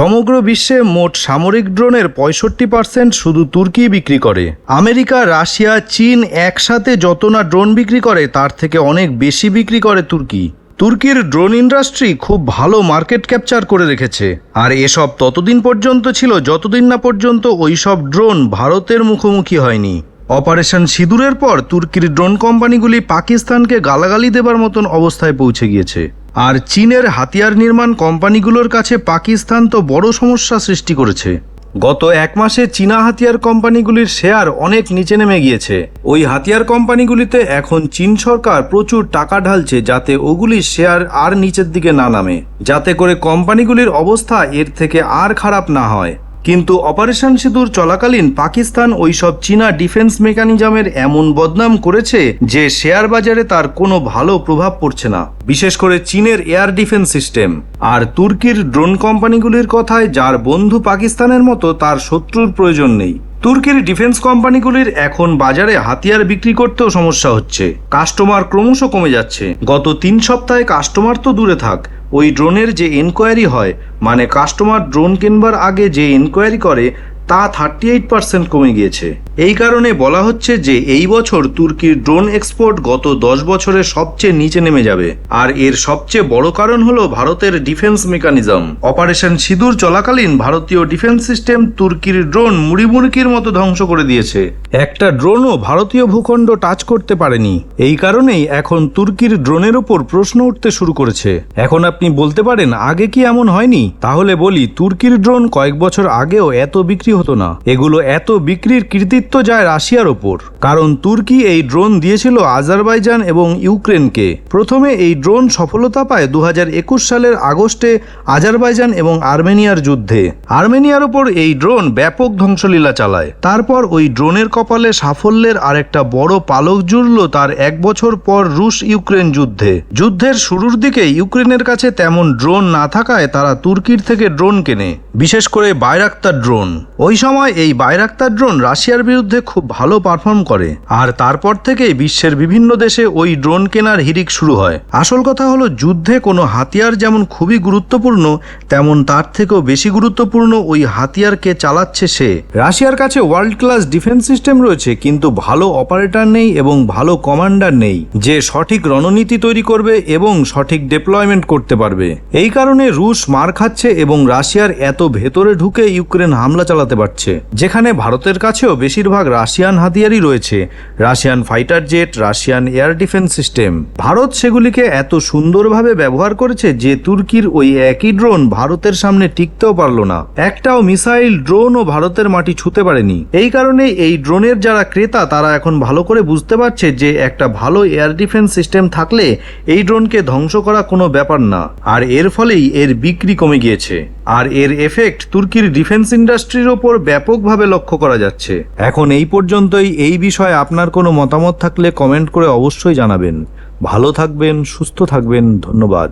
সমগ্র বিশ্বে মোট সামরিক ড্রোনের পঁয়ষট্টি পার্সেন্ট শুধু তুর্কি বিক্রি করে। আমেরিকা, রাশিয়া, চীন একসাথে যত না ড্রোন বিক্রি করে, তার থেকে অনেক বেশি বিক্রি করে তুর্কি। তুর্কির ড্রোন ইন্ডাস্ট্রি খুব ভালো মার্কেট ক্যাপচার করে রেখেছে। আর এসব ততদিন পর্যন্ত ছিল, যতদিন না পর্যন্ত ওইসব ড্রোন ভারতের মুখোমুখি হয়নি। অপারেশন সিঁদুরের পর তুর্কির ড্রোন কোম্পানিগুলি পাকিস্তানকে গালাগালি দেবার মতন অবস্থায় পৌঁছে গিয়েছে। আর চীনের হাতিয়ার নির্মাণ কোম্পানিগুলোর কাছে পাকিস্তান তো বড় সমস্যা সৃষ্টি করেছে। গত এক মাসে চীনা হাতিয়ার কোম্পানিগুলির শেয়ার অনেক নিচে নেমে গিয়েছে। ওই হাতিয়ার কোম্পানিগুলিতে এখন চীন সরকার প্রচুর টাকা ঢালছে যাতে ওগুলির শেয়ার আর নিচের দিকে না নামে। যাতে করে কোম্পানিগুলির অবস্থা এর থেকে আর খারাপ না হয়। কিন্তু অপারেশন সিঁদুর চলাকালীন পাকিস্তান ওই সব চীনা ডিফেন্স মেকানিজমের এমন বদনাম করেছে যে শেয়ার বাজারে তার কোনো ভালো প্রভাব পড়ছে না। বিশেষ করে চীনের এয়ার ডিফেন্স সিস্টেম। আর তুর্কির ড্রোন কোম্পানিগুলির কথায় যার বন্ধু পাকিস্তানের মতো তার শত্রুর প্রয়োজন নেই। তুর্কির ডিফেন্স কোম্পানিগুলির এখন বাজারে হাতিয়ার বিক্রি করতেও সমস্যা হচ্ছে। কাস্টমার ক্রমশ কমে যাচ্ছে। গত তিন সপ্তাহে কাস্টমার তো দূরে থাক। ওই ড্রোনের যে এনকোয়ারি হয় মানে কাস্টমার ড্রোন কিনবার আগে যে এনকোয়ারি করে তা থার্টি এইট পার্সেন্ট কমে গিয়েছে। এই কারণে বলা হচ্ছে যে এই বছর তুর্কির ড্রোন এক্সপোর্ট গত দশ বছরে সবচেয়ে নিচে নেমে যাবে। আর এর সবচেয়ে বড় কারণ হলো ভারতের ডিফেন্স মেকানিজম। অপারেশন সিঁদুর চলাকালীন ভারতীয় ডিফেন্স সিস্টেম তুর্কির ড্রোন মুড়িমুড়কির মতো ধ্বংস করে দিয়েছে। একটা ড্রোনও ভারতীয় ভূখণ্ড টাচ করতে পারেনি। এই কারণেই এখন তুর্কির ড্রোনের ওপর প্রশ্ন উঠতে শুরু করেছে। এখন আপনি বলতে পারেন, আগে কি এমন হয়নি? তাহলে বলি, তুর্কির ড্রোন কয়েক বছর আগেও এত বিক্রি হতো না। এগুলো এত বিক্রির কৃতিত্ব যায় রাশিয়ার ওপর। কারণ তুর্কি এই ড্রোন দিয়েছিল আজারবাইজান এবং ইউক্রেনকে। প্রথমে এই ড্রোন সফলতা পায় দু সালের আগস্টে আজারবাইজান এবং আর্মেনিয়ার যুদ্ধে। আর্মেনিয়ার ওপর এই ড্রোন ব্যাপক ধ্বংসলীলা চালায়। তারপর ওই ড্রোনের কপালে সাফল্যের আরেকটা বড় পালক জুড়ল তার এক বছর পর রুশ ইউক্রেন যুদ্ধে। যুদ্ধের শুরুর দিকে ইউক্রেনের কাছে তেমন ড্রোন না থাকায় তারা তুর্কির থেকে ড্রোন কেনে। বিশেষ করে বাইরাক্তার ড্রোন। ওই সময় এই বাইরাক্তার ড্রোন রাশিয়ার বিরুদ্ধে খুব ভালো পারফর্ম করে। আর তারপর থেকেই বিশ্বের বিভিন্ন দেশে ওই ড্রোন কেনার হিরিক শুরু হয়। আসল কথা হলো, যুদ্ধে কোনো হাতিয়ার যেমন খুবই গুরুত্বপূর্ণ, তেমন তার থেকেও বেশি গুরুত্বপূর্ণ ওই হাতিয়ারকে চালাচ্ছে সে। রাশিয়ার কাছে ওয়ার্ল্ড ক্লাস ডিফেন্স সিস্টেম রয়েছে, কিন্তু ভালো অপারেটর নেই এবং ভালো কমান্ডার নেই, যে সঠিক রণনীতি তৈরি করবে এবং সঠিক ডেপ্লয়মেন্ট করতে পারবে। এই কারণে রুশ মার খাচ্ছে এবং রাশিয়ার এত ভেতরে ঢুকে ইউক্রেন হামলা চালাতে পারছে। যেখানে ভারতের কাছেও বেশিরভাগ রাশিয়ান হাতিয়ারই রয়েছে। Russian fighter jet, Russian air defence system. Bharat সেগুলিকে এত সুন্দরভাবে ব্যবহার করেছে যে তুর্কির ওই একই ড্রোন ভারতের সামনে টিকতেও পারল না। একটাও মিসাইল ড্রোন ও ভারতের মাটি ছুতে পারেনি। এই কারণে এই ড্রোনের যারা ক্রেতা, তারা এখন ভালো করে বুঝতে পারছে যে একটা ভালো এয়ার ডিফেন্স সিস্টেম থাকলে এই ড্রোনকে ধ্বংস করা কোনো ব্যাপার না। আর এর ফলেই এর বিক্রি কমে গিয়েছে। আর এর এফেক্ট তুর্কির ডিফেন্স ইন্ডাস্ট্রির ওপর ব্যাপকভাবে লক্ষ্য করা যাচ্ছে। এখন এই পর্যন্তই, এই বিষয়ে আপনার কোনো মতামত থাকলে কমেন্ট করে অবশ্যই জানাবেন। ভালো থাকবেন, সুস্থ থাকবেন, ধন্যবাদ।